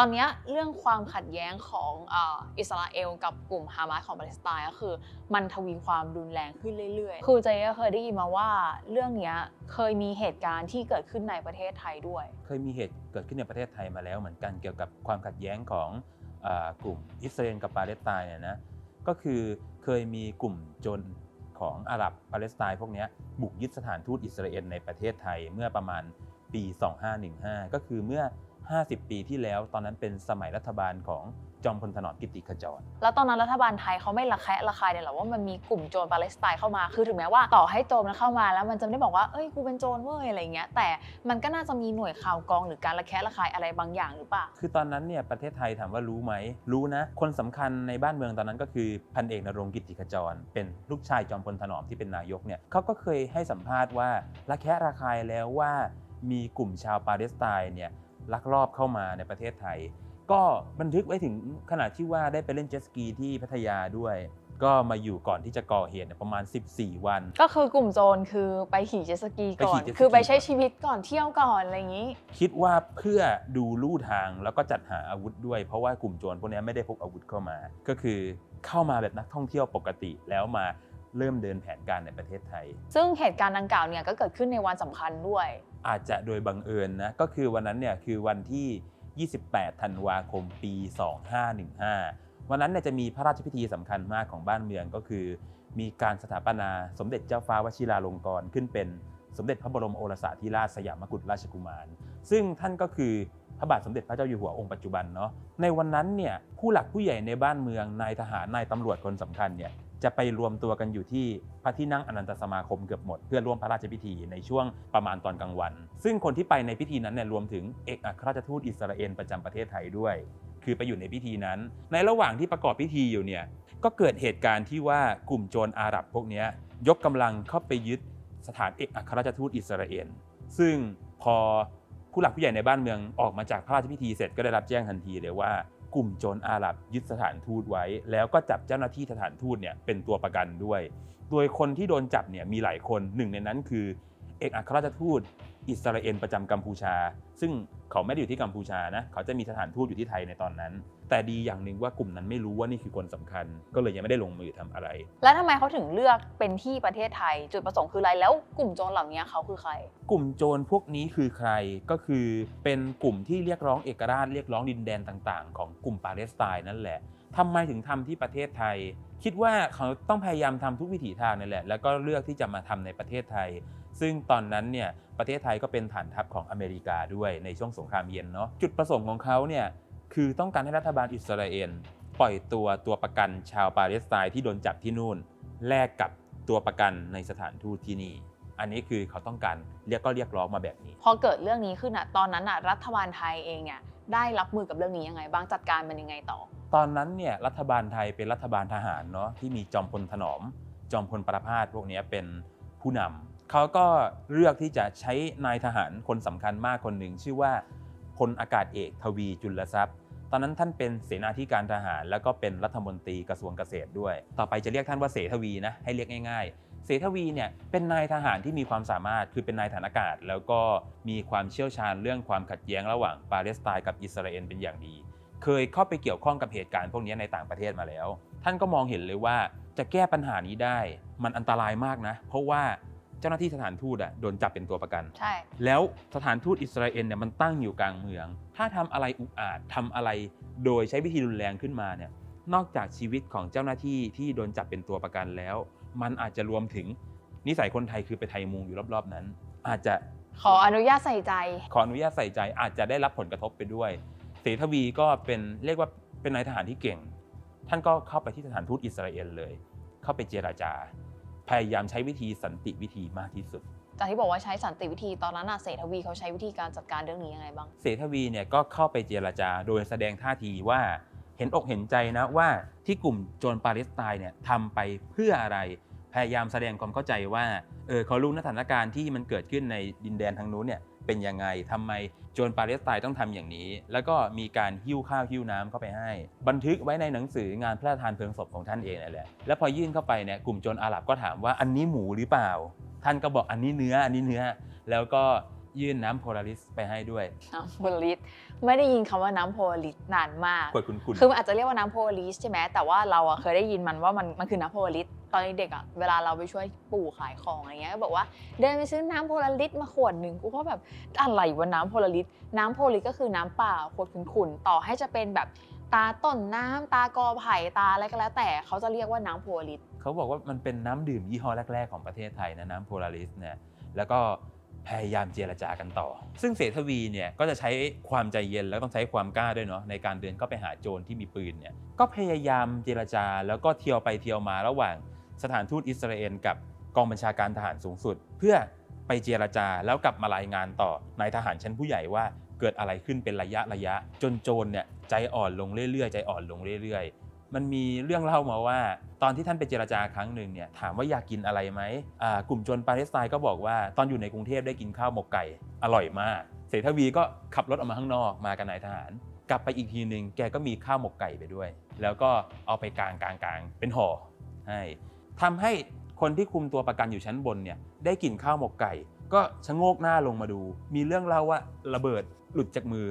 ตอนเนี้ยเรื่องความขัดแย้งของอ่าอิสราเอลกับกลุ่มฮามาสของปาเลสไตน์ก็คือ มันทวีความรุนแรงขึ้นเรื่อยๆ คือเจ๊ก็เคยได้ยินมาว่าเรื่องเนี้ยเคยมีเหตุการณ์ที่เกิดขึ้นในประเทศไทยด้วย เคยมีเหตุเกิดขึ้นในประเทศไทยมาแล้วเหมือนกันเกี่ยวกับความขัดแย้งของเออกลุ่มอิสราเอลกับปาเลสไตน์เนี่ยนะก็คือเคยมีกลุ่มโจรของอาหรับปาเลสไตน์พวกเนี้ยบุกยึดสถานทูตอิสราเอลในประเทศไทยเมื่อประมาณปี 2515 ก็คือเมื่อ 50 ปีที่แล้ว ตอนนั้นเป็นสมัยรัฐบาลของจอมพลถนอมกิติขจร แล้วตอนนั้นรัฐบาลไทยเขาไม่ระแคะระคายเลยเหรอว่ามันมีกลุ่มโจรปาเลสไตน์เข้ามา คือถึงแม้ว่าต่อให้โจรมันเข้ามาแล้วมันจะไม่ได้บอกว่า เอ้ย กูเป็นโจรเว้ยอะไรเงี้ย แต่มันก็น่าจะมีหน่วยข่าวกรองหรือการระแคะระคายอะไรบางอย่างหรือเปล่า คือตอนนั้นเนี่ยประเทศไทยถามว่ารู้ไหม รู้นะ คนสำคัญในบ้านเมืองตอนนั้นก็คือพันเอกนรงค์กิติขจร เป็นลูกชายจอมพลถนอมที่เป็นนายกเนี่ยเขาก็เคยให้สัมภาษณ์ว่าระแคะระคายแล้วว่ามีกลุ่มชาวปาเลสไตน์เนี่ย ลักลอบเข้ามาในประเทศไทย ก็บันทึกไว้ถึงขนาดที่ว่าได้ไปเล่นเจ็ตสกีที่พัทยาด้วย ก็มาอยู่ก่อนที่จะก่อเหตุเนี่ยประมาณ 14 วัน ก็คือกลุ่มโจรคือไปขี่เจ็ตสกีไปก่อขี่นเจ็ตสกีคือไปใช้ชีวิตก่อนเที่ยวก่อนอะไรอย่างนี้ คิดว่าเพื่อดูลู่ทางแล้วก็จัดหาอาวุธด้วย เพราะว่ากลุ่มโจรพวกนี้ไม่ได้พกอาวุธเข้ามา ก็คือเข้ามาแบบนักท่องเที่ยวปกติแล้วมา เริ่มเดินแผนการในประเทศไทย ซึ่งเหตุการณ์ดังกล่าวเนี่ยก็เกิดขึ้นในวันสำคัญด้วย อาจจะโดยบังเอิญนะก็คือวันนั้นเนี่ยคือวันที่ 28 ธันวาคมปี 2515 วันนั้นเนี่ยจะมีพระราชพิธีสำคัญมากของบ้านเมืองก็คือ มีการสถาปนาสมเด็จเจ้าฟ้าวชิราลงกรณ์ขึ้นเป็นสมเด็จพระบรมโอรสาธิราชสยามกุฎราชกุมาร ซึ่งท่านก็คือพระบาทสมเด็จพระเจ้าอยู่หัวองค์ปัจจุบันเนาะ ในวันนั้นเนี่ยผู้หลักผู้ใหญ่ในบ้านเมืองนายทหารนายตำรวจคนสำคัญเนี่ย จะไปรวมตัวกันอยู่ที่พระที่นั่งอนันตสมาคมเกือบหมด เพื่อร่วมพระราชพิธีในช่วงประมาณตอนกลางวัน ซึ่งคนที่ไปในพิธีนั้นเนี่ยรวมถึงเอกอัครราชทูตอิสราเอลประจำประเทศไทยด้วย คือไปอยู่ในพิธีนั้น ในระหว่างที่ประกอบพิธีอยู่เนี่ยก็เกิดเหตุการณ์ที่ว่ากลุ่มโจรอาหรับพวกนี้ยยกกำลังเข้าไปยึดสถานเอกอัครราชทูตอิสราเอลซึ่งพอผู้หลักผู้ใหญ่ในบ้านเมืองออกมาจากพระราชพิธีเสร็จก็ได้รับแจ้งทันทีเลยว่า กลุ่มโจรอาหรับยึดสถานทูตไว้ แล้วก็จับเจ้าหน้าที่สถานทูตเนี่ยเป็นตัวประกันด้วย โดยคนที่โดนจับเนี่ยมีหลายคนหนึ่งในนั้นคือ เอกอัครราชทูตอิสราเอลประจำกัมพูชา ซึ่งเขาไม่ได้อยู่ที่กัมพูชานะ เขาจะมีสถานทูตอยู่ที่ไทยในตอนนั้น แต่ดีอย่างหนึ่งว่ากลุ่มนั้นไม่รู้ว่านี่คือคนสำคัญ ก็เลยยังไม่ได้ลงมือทำอะไร แล้วทำไมเขาถึงเลือกเป็นที่ประเทศไทย จุดประสงค์คืออะไร แล้วกลุ่มโจรเหล่านี้เขาคือใคร กลุ่มโจรพวกนี้คือใคร ก็คือเป็นกลุ่มที่เรียกร้องเอกราชเรียกร้องดินแดนต่าง ๆ ของกลุ่มปาเลสไตน์นั่นแหละทำไมถึงทำที่ประเทศไทย คิดว่าเขาต้องพยายามทำทุกวิถีทางนั่นแหละ แล้วก็เลือกที่จะมาทำในประเทศไทย ซึ่งตอนนั้นเนี่ยประเทศไทยก็เป็นฐานทัพของอเมริกาด้วยในช่วงสงครามเย็นเนาะจุดประสงค์ของเขาเนี่ยคือต้องการให้รัฐบาลอิสราเอลปล่อยตัวตัวประกันชาวปาเลสไตน์ที่โดนจับที่นู่นแลกกับตัวประกันในสถานทูตที่นี่ อันนี้คือเขาต้องการเรียกก็เรียกร้องมาแบบนี้ พอเกิดเรื่องนี้ขึ้นอะตอนนั้นอะรัฐบาลไทยเองเนี่ยได้รับมือกับเรื่องนี้ยังไงบ้างจัดการมันยังไงต่อ ตอนนั้นเนี่ยรัฐบาลไทยเป็นรัฐบาลทหารเนาะที่มีจอมพลถนอม จอมพลประพาสพวกเนี้ยเป็นผู้นำ เขาก็เลือกที่จะใช้นายทหารคนสำคัญมากคนหนึ่ง ชื่อว่าพลอากาศเอกทวีจุลทรัพย์ ตอนนั้นท่านเป็นเสนาธิการทหาร แล้วก็เป็นรัฐมนตรีกระทรวงเกษตรด้วย ต่อไปจะเรียกท่านว่าเสทวีนะให้เรียกง่าย ๆ เสทวีเนี่ยเป็นนายทหารที่มีความสามารถคือเป็นนายฐานอากาศ แล้วก็มีความเชี่ยวชาญเรื่องความขัดแย้งระหว่างปาเลสไตน์กับอิสราเอลเป็นอย่างดี เคยเข้าไปเกี่ยวข้องกับเหตุการณ์พวกนี้ในต่างประเทศมาแล้ว ท่านก็มองเห็นเลยว่าจะแก้ปัญหานี้ได้ มันอันตรายมากนะ เพราะว่า เจ้าหน้าที่สถานทูตอะโดนจับเป็นตัวประกัน ใช่ แล้วสถานทูตอิสราเอลเนี่ยมันตั้งอยู่กลางเมือง ถ้าทำอะไรอุกอาจทำอะไรโดยใช้วิธีรุนแรงขึ้นมาเนี่ย นอกจากชีวิตของเจ้าหน้าที่ที่โดนจับเป็นตัวประกันแล้ว มันอาจจะรวมถึงนิสัยคนไทยคือไปไทยมุงอยู่รอบๆนั้น อาจจะ ขออนุญาตใส่ใจ ขออนุญาตใส่ใจอาจจะได้รับผลกระทบไปด้วยเสทวีก็เป็นเรียกว่าเป็นนายทหารที่เก่ง ท่านก็เข้าไปที่สถานทูตอิสราเอลเลย เข้าไปเจราจา พยายามใช้วิธีสันติวิธีมากที่สุดจากที่บอกว่าใช้สันติวิธีตอนนั้นอะเศรษฐวีเขาใช้วิธีการจัดการเรื่องนี้ยังไงบ้างเสทวีเนี่ยก็เข้าไปเจราจาโดยแสดงท่าทีว่าเห็นอกเห็นใจนะว่าที่กลุ่มโจรปาเลสไตน์เนี่ยทำไปเพื่ออะไร พยายามแสดงความเข้าใจว่าเออเขารู้สถานการณ์ที่มันเกิดขึ้นในดินแดนทางนู้นเนี่ย เป็นยังไงทำไมโจรปาเลสไตน์ต้องทำอย่างนี้ แล้วก็มีการหิ้วข้าวหิ้วน้ำเข้าไปให้ บันทึกไว้ในหนังสืองานพระราชทานเพลิงศพของท่านเองนั่นแหละแล้วพอยื่นเข้าไปเนี่ยกลุ่มโจรอาหรับก็ถามว่าอันนี้หมูหรือเปล่า ท่านก็บอกอันนี้เนื้ออันนี้เนื้อ แล้วก็ยื่นน้ำโพลาริสไปให้ด้วยน้ำโพลาริสไม่ได้ยินคำว่าน้ำโพลาริสนานมากขวดคุณคุณคือมันอาจจะเรียกว่าน้ำโพลาริสใช่ไหมแต่ว่าเราอะเคยได้ยินมันว่ามันมันคือน้ำโพลาริส ตอนเด็กอะเวลาเราไปช่วยปู่ขายของอะไรเงี้ยก็บอกว่าเดินไปซื้อน้ำโพลาริสมาขวดหนึ่งกูก็แบบอะไรวะน้ำโพลาริสน้ำโพลาริสก็คือน้ำเปล่าขวดขุ่นๆต่อให้จะเป็นแบบตาต้นน้ำตากอไผ่ตาอะไรก็แล้ว แต่เขาจะเรียกว่าน้ำโพลาริสเขาบอกว่ามันเป็นน้ำดื่มยี่ห้อแรก ๆ ของประเทศไทยนะน้ำโพลาริสเนี่ยแล้วก็พยายามเจรจากันต่อ ซึ่งเสถวีเนี่ยก็จะใช้ความใจเย็นแล้วต้องใช้ความกล้าด้วยเนาะในการเดินเข้าไปหาโจรที่มีปืนเนี่ยก็พยายามเจรจาแล้วก็เที่ยวไปเที่ยวมาระหว่าง สถานทูตอิสราเอลกับกองบัญชาการทหารสูงสุด เพื่อไปเจรจาแล้วกลับมารายงานต่อนายทหารชั้นผู้ใหญ่ว่าเกิดอะไรขึ้นเป็นระยะระยะ จนโจรเนี่ยใจอ่อนลงเรื่อยๆ ใจอ่อนลงเรื่อยๆ มันมีเรื่องเล่ามาว่า ตอนที่ท่านไปเจรจาครั้งหนึ่งเนี่ยถามว่าอยากกินอะไรไหมกลุ่มโจรปาเลสไตน์ก็บอกว่าตอนอยู่ในกรุงเทพได้กินข้าวหมกไก่อร่อยมาก เสถวีก็ขับรถออกมาข้างนอกมากับนายทหาร กลับไปอีกทีหนึ่งแกก็มีข้าวหมกไก่ไปด้วย แล้วก็เอาไปกลางกลางกลางเป็นห่อให้ ทำให้คนที่คุมตัวประกันอยู่ชั้นบนเนี่ยได้กินข้าวหมกไก่ ก็ชะโงกหน้าลงมาดู มีเรื่องเล่าว่าระเบิดหลุดจากมือ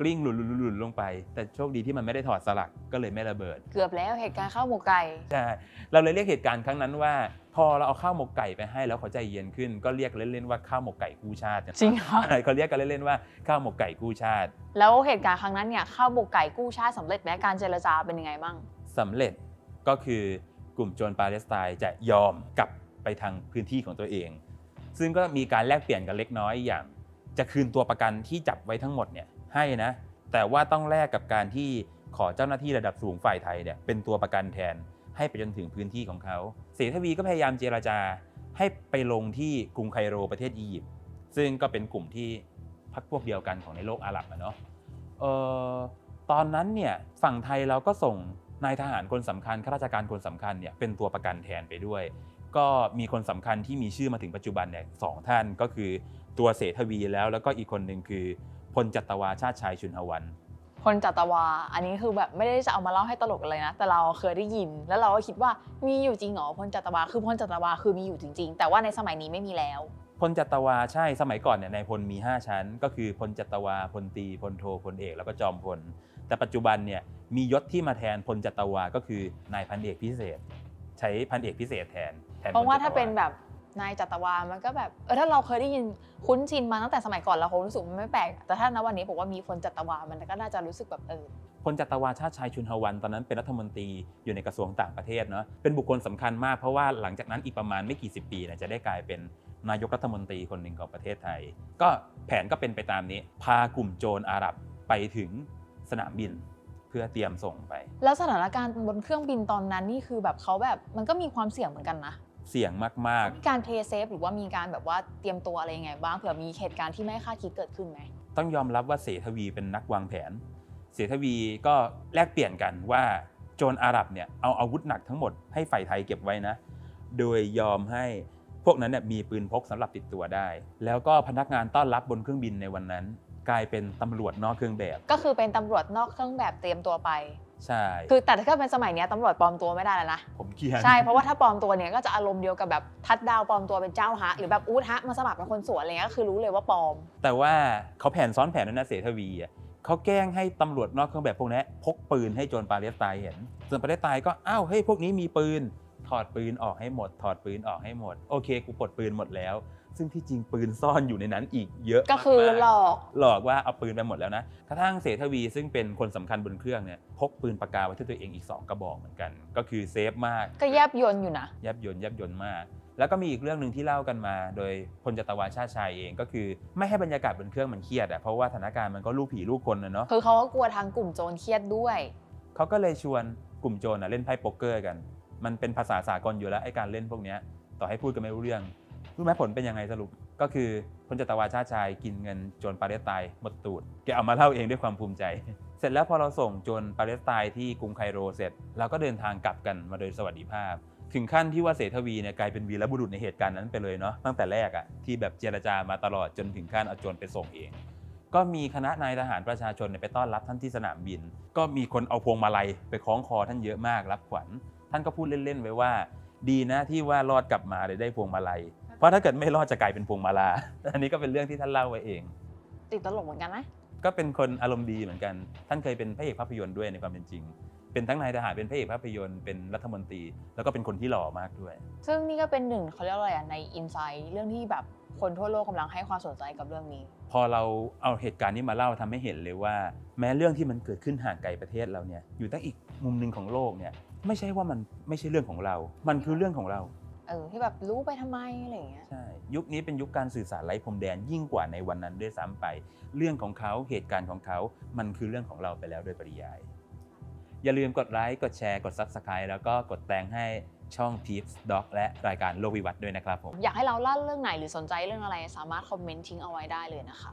กลิ้งหลุดหลุดหลุดหลุดลงไป แต่โชคดีที่มันไม่ได้ถอดสลักก็เลยไม่ระเบิด เกือบแล้วเหตุการณ์ข้าวหมกไก่ใช่เราเลยเรียกเหตุการณ์ครั้งนั้นว่า พอเราเอาข้าวหมกไก่ไปให้แล้วเขาใจเย็นขึ้น ก็เรียกเล่นๆว่าข้าวหมกไก่กู้ชาติจริงเหรอใช่เขาเรียกกันเล่นๆว่าข้าวหมกไก่กู้ชาติ แล้วเหตุการณ์ครั้งนั้นเนี่ยข้าวหมกไก่กู้ชาติสำเร็จไหมการเจรจาเป็นยังไงบ้างสำเร็จก็คือ กลุ่มโจรปาเลสไตน์จะยอมกลับไปทางพื้นที่ของตัวเอง ซึ่งก็มีการแลกเปลี่ยนกันเล็กน้อยอย่าง จะคืนตัวประกันที่จับไว้ทั้งหมดเนี่ยให้นะ แต่ว่าต้องแลกกับการที่ขอเจ้าหน้าที่ระดับสูงฝ่ายไทยเนี่ยเป็นตัวประกันแทนให้ไปจนถึงพื้นที่ของเขาเสทวีก็พยายามเจราจาให้ไปลงที่กรุงไคโรประเทศอียิปต์ซึ่งก็เป็นกลุ่มที่พักพวกเดียวกันของในโลกอาหรับอะเนาะตอนนั้นเนี่ยฝั่งไทยเราก็ส่ง นายทหารคนสำคัญข้าราชการคนสำคัญเนี่ยเป็นตัวประกันแทนไปด้วย ก็มีคนสำคัญที่มีชื่อมาถึงปัจจุบันเนี่ยสองท่านก็คือตัวเสถวีแล้วแล้วก็อีกคนหนึ่งคือพลจัตวาชาติชายชุนหวันพลจัตวา อันนี้คือแบบไม่ได้จะเอามาเล่าให้ตลกเลยนะ แต่เราเคยได้ยิน แล้วเราก็คิดว่ามีอยู่จริงเหรอพลจัตวา คือพลจัตวาคือมีอยู่จริง ๆ แต่ว่าในสมัยนี้ไม่มีแล้ว พลจัตวาใช่ สมัยก่อนเนี่ยนายพลมี 5 ชั้น ก็คือพลจัตวา พลตรีพลโท พลเอก แล้วก็จอมพล แต่ปัจจุบันเนี่ย มียศที่มาแทนพลจัตวาก็คือนายพันเอกพิเศษ ใช้พันเอกพิเศษแทนแทนเพราะว่าถ้าพลจัตเป็นแบบนายจัตวามันก็แบบเออถ้าเราเคยได้ยินคุ้นชินมาตั้งแต่สมัยก่อนเราคงรู้สึกมันไม่แปลกแต่ถ้าณวันนี้บอกว่ามีพลจัตวามันก็น่าจะรู้สึกแบบเออพลจัตวาชาติชายชุนหวันตอนนั้นเป็นรัฐมนตรีอยู่ในกระทรวงต่างประเทศเนาะเป็นบุคคลสำคัญมากเพราะว่าหลังจากนั้นอีกประมาณไม่กี่สิบปีเนี่ยจะได้กลายเป็นนายกรัฐมนตรีคนหนึ่งของประเทศไทย ก็แผนก็เป็นไปตามนี้ พากลุ่มโจรอาหรับไปถึงสนามบินเพื่อเตรียมส่งไป แล้วสถานการณ์บนเครื่องบินตอนนั้นนี่คือแบบเขาแบบมันก็มีความเสี่ยงเหมือนกันนะเสี่ยงมากมีการเพย์เซฟหรือว่ามีการแบบว่าเตรียมตัวอะไรยังไงบ้างเผื่อมีเหตุการณ์ที่ไม่คาดคิดเกิดขึ้นไหมๆ ต้องยอมรับว่าเสถวีเป็นนักวางแผน เสถวีก็แลกเปลี่ยนกันว่าโจรอาหรับเนี่ยเอาอาวุธหนักทั้งหมดให้ฝ่ายไทยเก็บไว้นะ โดยยอมให้พวกนั้นเนี่ยมีปืนพกสำหรับติดตัวได้ แล้วก็พนักงานต้อนรับบนเครื่องบินในวันนั้น กลายเป็นตำรวจนอกเครื่องแบบ ก็คือเป็นตำรวจนอกเครื่องแบบเตรียมตัวไป ใช่ คือแต่ถ้าเป็นสมัยเนี้ยตำรวจปลอมตัวไม่ได้แล้วนะ ผมเกลียดใช่ เพราะว่าถ้าปลอมตัวเนี่ยก็จะอารมณ์เดียวกับแบบทัดดาวปลอมตัวเป็นเจ้าฮะ หรือแบบอู๊ดฮะมาสมัครเป็นคนสวนอะไรเงี้ยก็คือรู้เลยว่าปลอม แต่ว่าเขาแผนซ้อนแผนด้วยนะเสถวีอะเขาแกล้งให้ตำรวจนอกเครื่องแบบพวกนี้พกปืนให้โจรปาเลสไตน์เห็นส่วนปาเลสไตน์ก็อ้าวเฮ้ยพวกนี้มีปืนถอดปืนออกให้หมด ถอดปืนออกให้หมด โอเค กูปลดปืนหมดแล้ว ซึ่งที่จริงปืนซ่อนอยู่ในนั้นอีกเยอะก็คือมากๆหลอก หลอกว่าเอาปืนไปหมดแล้วนะกระทั่งเสถวีซึ่งเป็นคนสำคัญบนเครื่องเนี่ยพกปืนปากกาไว้ที่ตัวเองอีก 2 กระบอกเหมือนกัน ก็คือเซฟมากก็แยบยนอยู่นะยับยนยับยนมาก แล้วก็มีอีกเรื่องหนึ่งที่เล่ากันมา โดยพลจัตวาชาติชายเองก็คือไม่ให้บรรยากาศบนเครื่องมันเครียดอะเพราะว่าสถานการณ์มันก็ลูกผีลูกคนนะเนาะคือเขาก็กลัวทางกลุ่มโจรเครียดด้วยเขาก็เลยชวนกลุ่มโจรอะเล่นไพ่โป๊กเกอร์กัน มันเป็นภาษาสากลอยู่แล้วไอ้การเล่นพวกเนี้ยต่อให้พูดกันไม่รู้เรื่อง รู้ไหมผลเป็นยังไงสรุปก็คือพลจัตวาชาชายกินเงินโจรปาเลสไตน์หมดตูดแกเอามาเล่าเองด้วยความภูมิใจ เสร็จแล้วพอเราส่งโจรปาเลสไตน์ที่กรุงไคโรเสร็จเราก็เดินทางกลับกันมาโดยสวัสดิภาพ ถึงขั้นที่ว่าเสถวีเนี่ยกลายเป็นวีรบุรุษในเหตุการณ์นั้นไปเลยเนาะตั้งแต่แรกอะที่แบบเจรจามาตลอดจนถึงขั้นเอาโจรไปส่งเองก็มีคณะนายทหารประชาชนไปต้อนรับท่านที่สนามบิน ก็มีคนเอาพวงมาลัยไปคล้องคอท่านเยอะมากรับขวัญ ท่านก็พูดเล่นๆไว้ว่า ดีนะที่ว่ารอดกลับมาเลยได้พวงมาลัย ราะถ้าเกิดไม่รอดจะกลายเป็นพวงมาลา อันนี้ก็เป็นเรื่องที่ท่านเล่าไว้เอง ติดตลกเหมือนกันนะก็เป็นคนอารมณ์ดีเหมือนกัน ท่านเคยเป็นพระเอกภาพยนตร์ด้วยในความเป็นจริง เป็นทั้งนายทหารเป็นพระเอกภาพยนตร์เป็นรัฐมนตรี แล้วก็เป็นคนที่หล่อมากด้วย ซึ่งนี่ก็เป็นหนึ่งเขาเรียกว่าอะไรอะในอินไซต์เรื่องที่แบบคนทั่วโลกกำลังให้ความสนใจกับเรื่องนี้ พอเราเอาเหตุการณ์นี้มาเล่าทำให้เห็นเลยว่า แม้เรื่องที่มันเกิดขึ้นห่างไกลประเทศเราเนี่ยอยู่ตั้งอีกมุมหนึ่งของโลกเนี่ยไม่ใช่ว่ามันไม่ใช่เรื่องของเรา มันคือเรื่องของเรา เออที่แบบรู้ไปทำไมอะไรอย่างเงี้ย ใช่ยุคนี้เป็นยุคการสื่อสารไร้พรมแดนยิ่งกว่าในวันนั้นด้วยซ้ำไป เรื่องของเขาเหตุการณ์ของเขา มันคือเรื่องของเราไปแล้วโดยปริยาย อย่าลืมกดไลค์กดแชร์กด Subscribe แล้วก็กดแตงให้ช่อง Peeps Doc และรายการโลกวิวัฒน์ด้วยนะครับผม อยากให้เราเล่าเรื่องไหนหรือสนใจเรื่องอะไร สามารถคอมเมนต์ทิ้งเอาไว้ได้เลยนะคะ